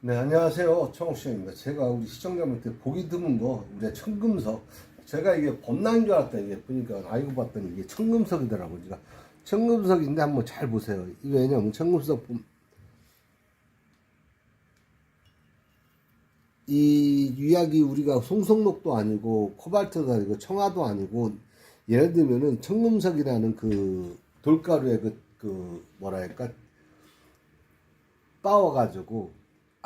네, 안녕하세요. 청옥시입니다. 제가 우리 시청자분한테 보기 드문 거, 우리 청금석. 제가 이게 범랑인 줄 알았더니 이게 보니까 알고 봤더니 이게 청금석이더라고요. 제가 청금석인데 한번 잘 보세요. 이게 왜냐면 청금석 보- 이 유약이 우리가 송송록도 아니고 코발트도 아니고 청아도 아니고 예를 들면은 청금석이라는 그 돌가루의 그, 그 뭐라 할까 빻아가지고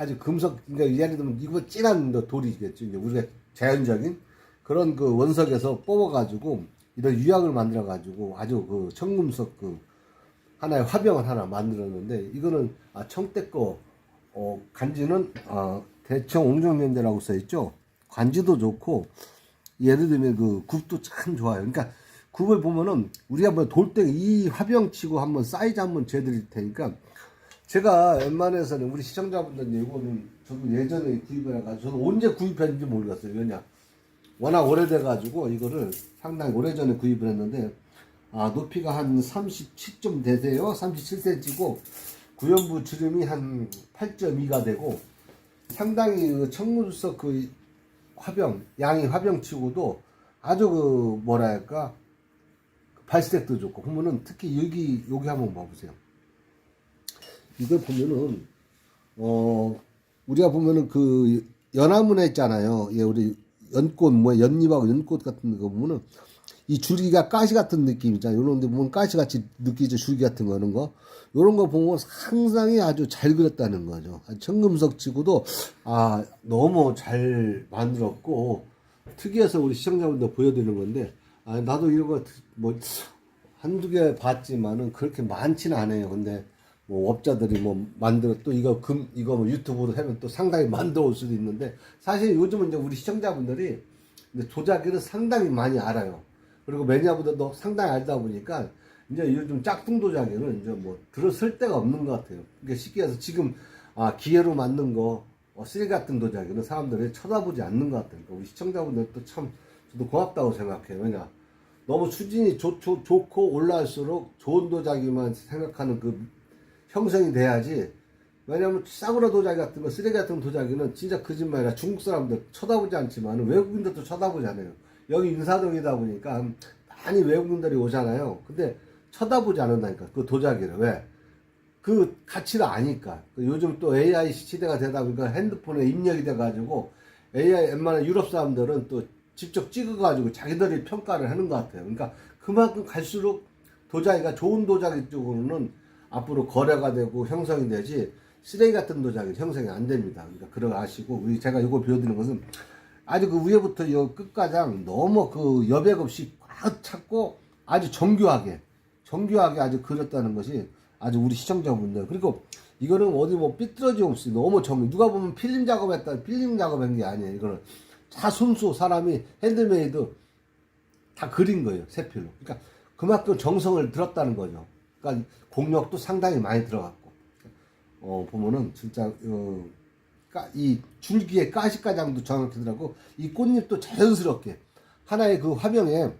아주 금속 그러니까 예를 들면 이거 진한 거 돌이겠죠. 이제 우리가 자연적인 그런 그 원석에서 뽑아가지고 이런 유약을 만들어가지고 아주 그 청금석 그 하나의 화병을 하나 만들었는데 이거는 아거 어, 간지는 어, 대청 옹정면대라고 써있죠. 관지도 좋고 예를 들면 그 굽도 참 좋아요. 그러니까 굽을 보면은 우리가 뭐 돌덩이 이 화병치고 한번 사이즈 한번 재드릴 테니까 제가 웬만해서는 우리 시청자분들 이거는 저도 예전에 구입을 해가지고 저도 언제 구입했는지 모르겠어요. 왜냐 워낙 오래돼가지고 이거를 상당히 오래전에 구입을 했는데 아 높이가 한 37좀 되세요. 37cm고 구연부 주름이 한 8.2가 되고 상당히 그 청문석 그 화병 양이 화병치고도 아주 그 뭐랄까 발색도 좋고 그러면은 특히 여기 여기 한번 봐보세요. 이걸 보면은 어 우리가 보면은 그 연화문에 있잖아요. 예, 우리 연꽃 뭐 연잎하고 연꽃 같은 거 보면은 이 줄기가 가시 같은 느낌이잖아요. 요런데 보면 가시 같이 느끼죠. 줄기 같은 거 이런 거. 요런 거 보면 상당히 아주 잘 그렸다는 거죠. 청금석 치고도 아 너무 잘 만들었고 특이해서 우리 시청자분들 보여드리는 건데 아 나도 이런 거 뭐 한두 개 봤지만은 그렇게 많지는 않아요. 근데 뭐 업자들이 뭐 만들어 또 이거 금 이거 뭐 유튜브로 하면 또 상당히 만들어 올 수도 있는데 사실 요즘은 이제 우리 시청자분들이 도자기를 상당히 많이 알아요. 그리고 매니아분들도 상당히 알다 보니까 이제 요즘 짝퉁 도자기는 이제 뭐 들었을 데가 없는 것 같아요. 그러니까 쉽게 해서 지금 아 기계로 만든 거 어, 쓰레기 같은 도자기는 사람들이 쳐다보지 않는 것 같아요. 그러니까 우리 시청자분들도 참 저도 고맙다고 생각해요. 왜냐 너무 수준이 좋, 좋, 좋고 올라갈수록 좋은 도자기만 생각하는 그 형성이 돼야지. 왜냐면 싸구려 도자기 같은 거, 쓰레기 같은 도자기는 진짜 거짓말이야. 중국 사람들 쳐다보지 않지만 외국인들도 쳐다보잖아요. 여기 인사동이다 보니까 많이 외국인들이 오잖아요. 근데 쳐다보지 않는다니까. 그 도자기를. 왜? 그 가치를 아니까. 그 요즘 또 AI 시대가 되다 보니까 핸드폰에 입력이 돼가지고 AI 웬만한 유럽 사람들은 또 직접 찍어가지고 자기들이 평가를 하는 것 같아요. 그러니까 그만큼 갈수록 도자기가 좋은 도자기 쪽으로는 앞으로 거래가 되고 형성이 되지 쓰레기 같은 도자기 형성이 안 됩니다. 그러니까 그러 아시고 우리 제가 이거 보여드리는 것은 아주 그 위에부터 요 끝가장 너무 그 여백 없이 꽉 찾고 아주 정교하게 정교하게 아주 그렸다는 것이 아주 우리 시청자분들 그리고 이거는 어디 뭐 삐뚤어짐 없이 너무 정 누가 보면 필름 작업했다 필름 작업한 게 아니에요. 이거는 다 손수 사람이 핸드메이드 다 그린 거예요 세필로. 그러니까 그만큼 정성을 들었다는 거죠. 그러니까 공력도 상당히 많이 들어갔고. 어 보면은 진짜 어, 까- 이 줄기의 가시가장도 정확히더라고 이 꽃잎도 자연스럽게 하나의 그 화병에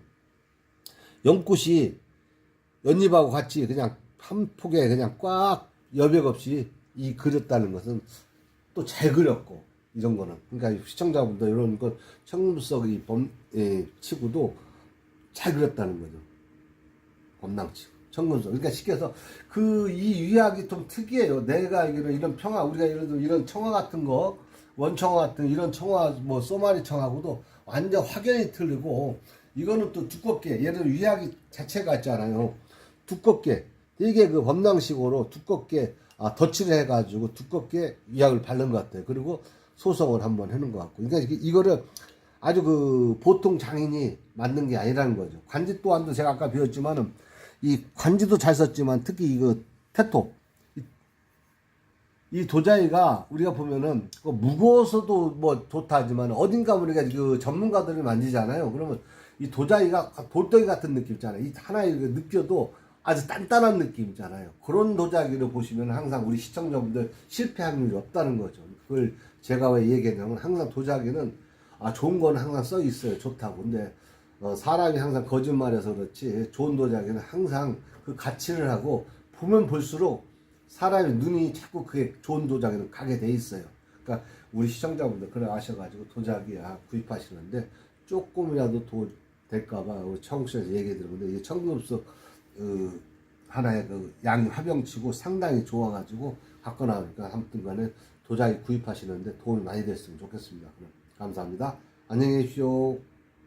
연꽃이 연잎하고 같이 그냥 한 폭에 그냥 꽉 여백 없이 이 그렸다는 것은 또 잘 그렸고 이런 거는. 그러니까 시청자분들 이런 거 청금석이 범 예, 치고도 잘 그렸다는 거죠. 범낭 치 청금석 그러니까 쉽게 해서 그 이 유약이 좀 특이해요 내가 알기로 이런 평화 우리가 예를 들어 이런 청화 같은 거 원청화 같은 이런 청화 뭐 소마리 청하고도 완전 확연히 틀리고 이거는 또 두껍게 예를 들어 유약이 자체가 있잖아요 두껍게 되게 그 범랑식으로 두껍게 아, 덧칠을 해가지고 두껍게 유약을 바른 것 같아요. 그리고 소성을 한번 해놓은 것 같고. 그러니까 이게- 이거를 아주 그 보통 장인이 만든 게 아니라는 거죠. 관지 또한도 제가 아까 배웠지만은 이 관지도 잘 썼지만 특히 이거 테토 이- 이 도자기가 우리가 보면은 그 무거워서도 뭐 좋다 하지만 어딘가 우리가 그 전문가들이 만지잖아요. 그러면 이 도자기가 돌덩이 같은 느낌 있잖아요. 이 하나의 그 느껴도 아주 단단한 느낌 있잖아요. 그런 도자기를 보시면 항상 우리 시청자분들 실패 확률이 없다는 거죠. 그걸 제가 왜 얘기했냐면 항상 도자기는 아 좋은 건 항상 써 있어요. 좋다고. 근데 어, 사람이 항상 거짓말해서 그렇지 좋은 도자기는 항상 그 가치를 하고 보면 볼수록 사람의 눈이 자꾸 그게 좋은 도자기는 가게 돼 있어요. 그러니까 우리 시청자분들 그래 아셔가지고 도자기 아, 구입하시는데 조금이라도 도 될까봐 우리 청국시에서 얘기 들었는데 이 청금석 그 하나의 그양 화병치고 상당히 좋아가지고 갖고 나오니까 아무튼간에 도자기 구입하시는데 도움이 많이 됐으면 좋겠습니다. 그럼 감사합니다. 안녕히 계십시오.